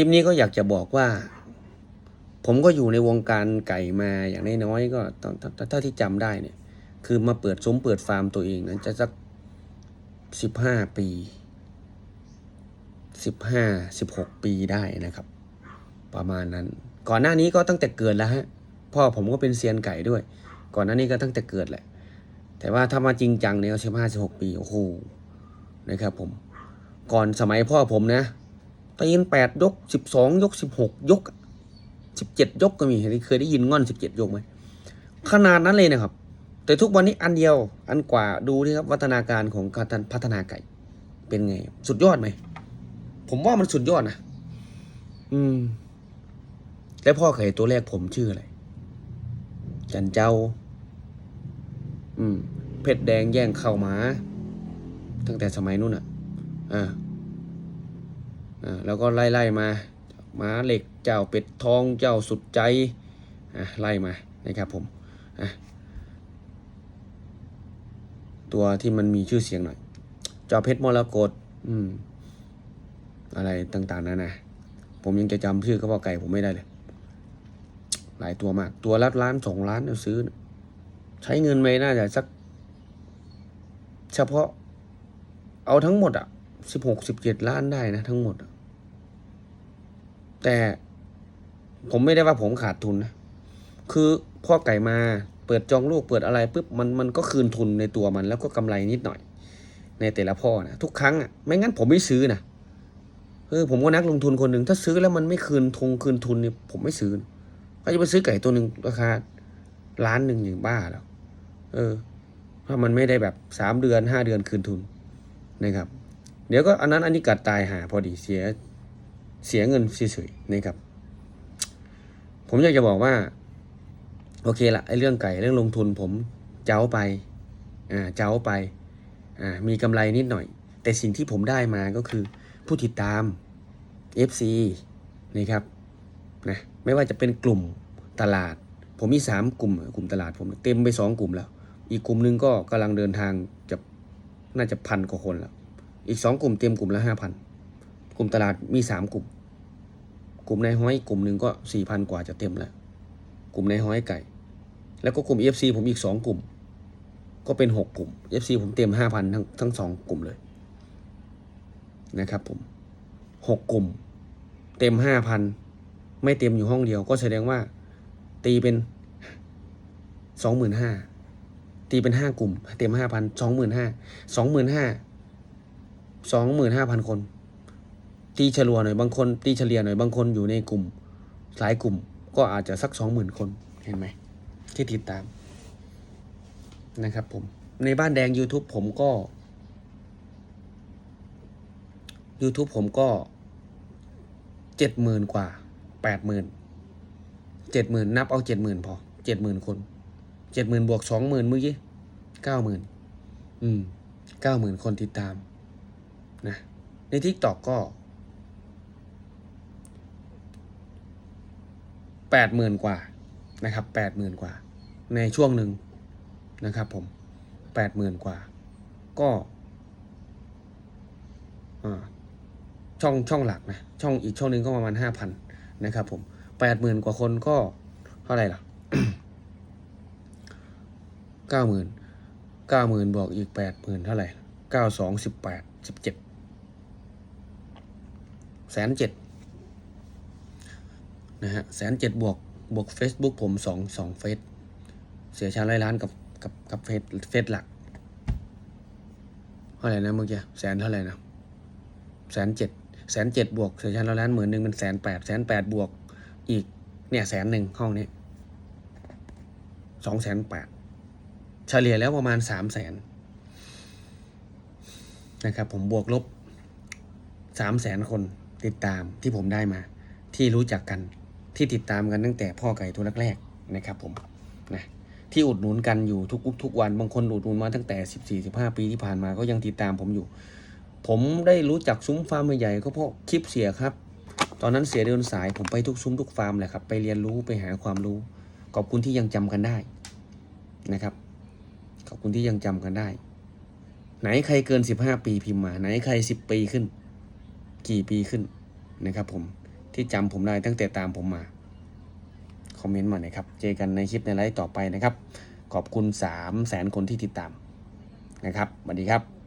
คลิปนี้ก็อยากจะบอกว่า ผมก็อยู่ในวงการไก่มาอย่างน้อยๆก็ตอนเท่าที่จำได้เนี่ย คือมาเปิดซุ้มเปิดฟาร์มตัวเองนั้นจะสักสิบห้าปีสิบห้าสิบหกปีได้นะครับ ประมาณนั้น ก่อนหน้านี้ก็ตั้งแต่เกิดแล้วฮะพ่อผมก็เป็นเซียนไก่ด้วย ก่อนหน้านี้ก็ตั้งแต่เกิดแหละ แต่ว่าถ้ามาจริงจังเนี่ยสิบห้าสิบหกปีโอ้โหนะครับผม ก่อนสมัยพ่อผมนะ ตีนแปดยกสิบสองยกสิบหกยกสิบเจ็ดยกก็มีเคยได้ยินง่อนสิบเจ็ดยกไหมขนาดนั้นเลยนะครับ แต่ทุกวันนี้อันเดียวอันกว่าดูนี่ครับวัฒนาการของการพัฒนาไก่ เป็นไง สุดยอดไหม ผมว่ามันสุดยอดนะอืม แล้วพ่อไก่ตัวแรกผมชื่ออะไร จันเจ้า อืม เพชรแดงแย่งเข้าหมา ตั้งแต่สมัยนู้นอะอ่า อ่าแล้วก็ไล่ไล่มาหมาเหล็กเจ้าเป็ดทองเจ้าสุดใจอะไล่มานะครับผมอะตัวที่มันมีชื่อเสียงหน่อย เจ้าเพชรมรกตอืมอะไรต่างๆนานาผมยังจะจำชื่อเขาบอกไก่ผมไม่ได้เลย หลายตัวมาก ตัวละล้านสองล้านเอาซื้อ ใช้เงินไม่น่าจะสัก เฉพาะ เอาทั้งหมดอะ สิบหกสิบเจ็ดล้านได้นะทั้งหมด แต่ผมไม่ได้ว่าผมขาดทุนนะ คือพ่อไก่มาเปิดจองลูกเปิดอะไรปุ๊บมันมันก็คืนทุนในตัวมัน แล้วก็กำไรนิดหน่อย ในแต่ละพ่อนะทุกครั้งอะไม่งั้นผมไม่ซื้อนะเออผมก็นักลงทุนคนหนึ่งถ้าซื้อแล้วมันไม่คืนทงคืนทุนเนี่ยผมไม่ซื้อก็จะไปซื้อไก่ตัวหนึ่งราคาล้านหนึ่งอย่างบ้าแล้ว เออ ถ้ามันไม่ได้แบบสามเดือนห้าเดือนคืนทุนนะครับ เดี๋ยวก็อันนั้นอันนี้กัดตายหาพอดีเสียเสียเงินเฉยๆนะครับ ผมอยากจะบอกว่า โอเคละไอ้เรื่องไก่เรื่องลงทุนผมเจ้าไปอ่าเจ้าไปอ่ามีกำไรนิดหน่อย แต่สิ่งที่ผมได้มาก็คือ ผู้ติดตาม FC นะครับนะไม่ว่าจะเป็นกลุ่มตลาด ผมมีสามกลุ่มกลุ่มตลาดผมเต็มไปสองกลุ่มแล้ว อีกกลุ่มหนึงก็กำลังเดินทางจะน่าจะพันกว่าคนแล้ว อีกสองกลุ่มเต็มกลุ่มละห้าพันกลุ่มตลาดมีสามกลุ่ม กลุ่มในห้อยกลุ่มหนึ่งก็สี่พันกว่าจะเต็มแล้ว กลุ่มในห้อยไก่ แล้วก็กลุ่ม FC ผมอีกสองกลุ่ม ก็เป็นหกกลุ่ม FC ผมเต็มห้าพันทั้งทั้งสองกลุ่มเลยนะครับผมหกกลุ่ม เต็มห้าพันไม่เต็มอยู่ห้องเดียว ก็แสดงว่า ตีเป็นสองหมื่นห้าตีเป็นห้ากลุ่ม เต็มห้าพันสองหมื่นห้าสองหมื่นห้า สองหมื่นห้าพันคน ตีเฉลี่ยหน่อยบางคน ตีเฉลี่ยหน่อยบางคนอยู่ในกลุ่ม หลายกลุ่มก็อาจจะสักสองหมื่นคนเห็นไหมที่ติดตามนะครับผม ในบ้านแดง YouTube ผมก็ YouTube ผมก็เจ็ดหมื่นกว่าแปดหมื่นเจ็ดหมื่นนับเอาเจ็ดหมื่นพอเจ็ดหมื่นคนเจ็ดหมื่นบวกสองหมื่นเมื่อกี้เก้าหมื่นอืมเก้าหมื่นคนติดตาม นะในทิกตอกก็แปดหมื่นกว่านะครับแปดหมื่นกว่า ในช่วงหนึ่งนะครับผมแปดหมื่นกว่า ก็ช่องช่องหลักนะช่องอีกช่องหนึ่งก็ประมาณห้าพันนะครับผมแปดหมื่นกว่าคนก็เท่าไหร่ล่ะเก้าหมื่นเก้าหมื่นบวกอีกแปดหมื่นเท่าไหร่เก้าสองสิบแปดสิบเจ็ด แสนเจ็ดนะฮะแสนเจ็ดบวกบวก Facebook ผมสองสองเฟซเสียชาร้อยล้านกับกับกับเฟซเฟซหลักเท่าไหร่นะเมื่อกี้แสนเท่าไหร่นะแสนเจ็ดแสนเจ็ดบวกเสียชาร้อยล้านหมื่นหนึ่งเป็นแสนแปดแสนแปดบวกอีกเนี่ยแสนหนึ่งห้องนี้สองแสนแปดเฉลี่ยแล้วประมาณสามแสนนะครับผมบวกลบสามแสนคน ติดตามที่ผมได้มา ที่รู้จักกันที่ติดตามกันตั้งแต่พ่อไก่ตัวแรกๆนะครับผมนะที่อุดหนุนกันอยู่ทุกทุกวันบางคนอุดหนุนมาตั้งแต่สิบสี่สิบห้าปีที่ผ่านมาก็ยังติดตามผมอยู่ ผมได้รู้จักซุ้มฟาร์มใหญ่ก็เพราะคลิปเสียครับ ตอนนั้นเสียเดินสายผมไปทุกซุ้มทุกฟาร์มแหละครับไปเรียนรู้ไปหาความรู้ ขอบคุณที่ยังจำกันได้นะครับ ขอบคุณที่ยังจำกันได้ ไหนใครเกินสิบห้าปีพิมพ์มา ไหนใครสิบปีขึ้น กี่ปีขึ้นนะครับผมที่จำผมได้ตั้งแต่ตามผมมา คอมเมนต์มาหน่อยครับ เจอกันในคลิปในไลฟ์ต่อไปนะครับ ขอบคุณ 3 0 0แสนคนที่ติดตามนะครับสวัสดีครับ